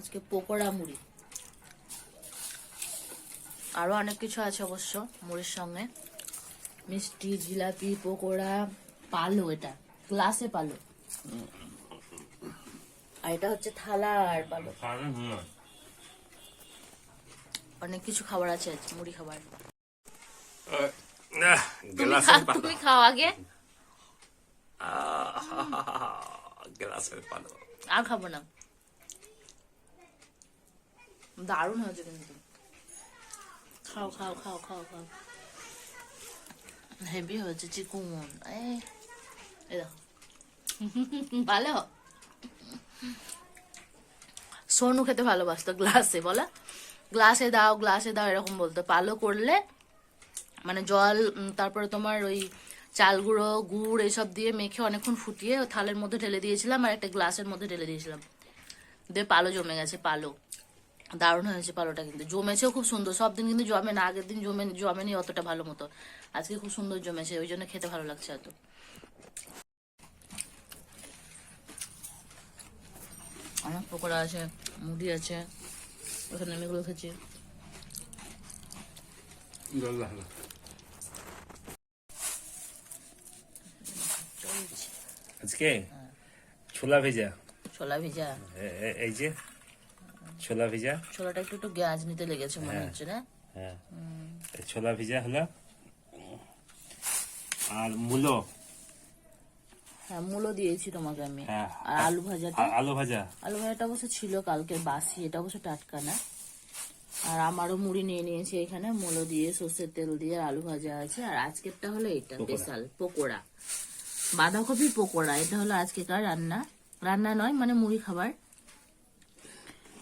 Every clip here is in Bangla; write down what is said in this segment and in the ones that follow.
আজকে পকোড়া মুড়ি। আরও অনেক কিছু আছে অবশ্য মুড়ির সঙ্গে। মিষ্টি জিলাপি পকোড়া পালো এটা গ্লাসে পালো আর এটা হচ্ছে থালা আর পালো অনেক কিছু খাবার আছে মুড়ি খাবার। তুমি তুমি খাও আগে। গ্লাসের পালো আর খাব না। দারুণ হয়েছে কিন্তু। খাও খাও খাও খাও খাও। হেভি হয়েছে চিকুন ভালো? সোনু খেতে ভালোবাসতো গ্লাসে, বলা? গ্লাসে দাও গ্লাসে দাও, এরকম বলতো। পালো করলে মানে জল তারপরে তোমার ওই চাল গুঁড়ো, গুড়, এসব দিয়ে মেখে অনেকক্ষণ ফুটিয়ে থালের মধ্যে ঢেলে দিয়েছিলাম আর একটা গ্লাসের মধ্যে ঢেলে দিয়েছিলাম। দিয়ে পালো জমে গেছে, পালো। দারুণ হয়েছে পালোটা কিন্তু। জমেছেও খুব সুন্দর। সব দিন কিন্তু জমে না আগের দিন জমে জমেনি অতটা ভালো মতো। আজকে খুব সুন্দর জমেছে ওই জন্য খেতে ভালো লাগছে এত। অনেক পকোড়া আছে মুড়ি আছে ওখানে আমি এগুলো খেয়েছি। আজকে? ছোলা ভেজা? ছোলা ভিজা। এই যে? ছোলা ভেজা? ছোলাটা একটু একটু গ্যাস নিতে লেগেছে মনে হচ্ছে না? হ্যাঁ। ছোলা ভিজা হলো। আর মূলো? হ্যাঁ মূলো দিয়েছি তোমাকে আমি। হ্যাঁ আর আলু ভাজাটা? আলু ভাজা? আলু ভাজাটা অবশ্য ছিল কালকে বাসি এটা অবশ্য টাটকা না। আর আমারও মুড়ি নিয়ে নিয়েছি এখানে মূলো দিয়ে সর্ষের তেল দিয়ে আলু ভাজা আছে। আর আজকেরটা হলো এটা স্পেশাল পকোড়া। বাঁধাকপি পকোড়া এটা হলো আজকেকার রান্না। রান্না নয় মানে মুড়ি খাবার।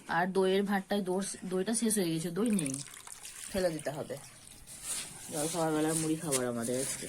আর দইয়ের ভাতটায় দইটা শেষ হয়ে গেছে, দই নেই। ফেলে দিতে হবে। জল খাওয়ার বেলার মুড়ি খাবার আমাদের আজকে।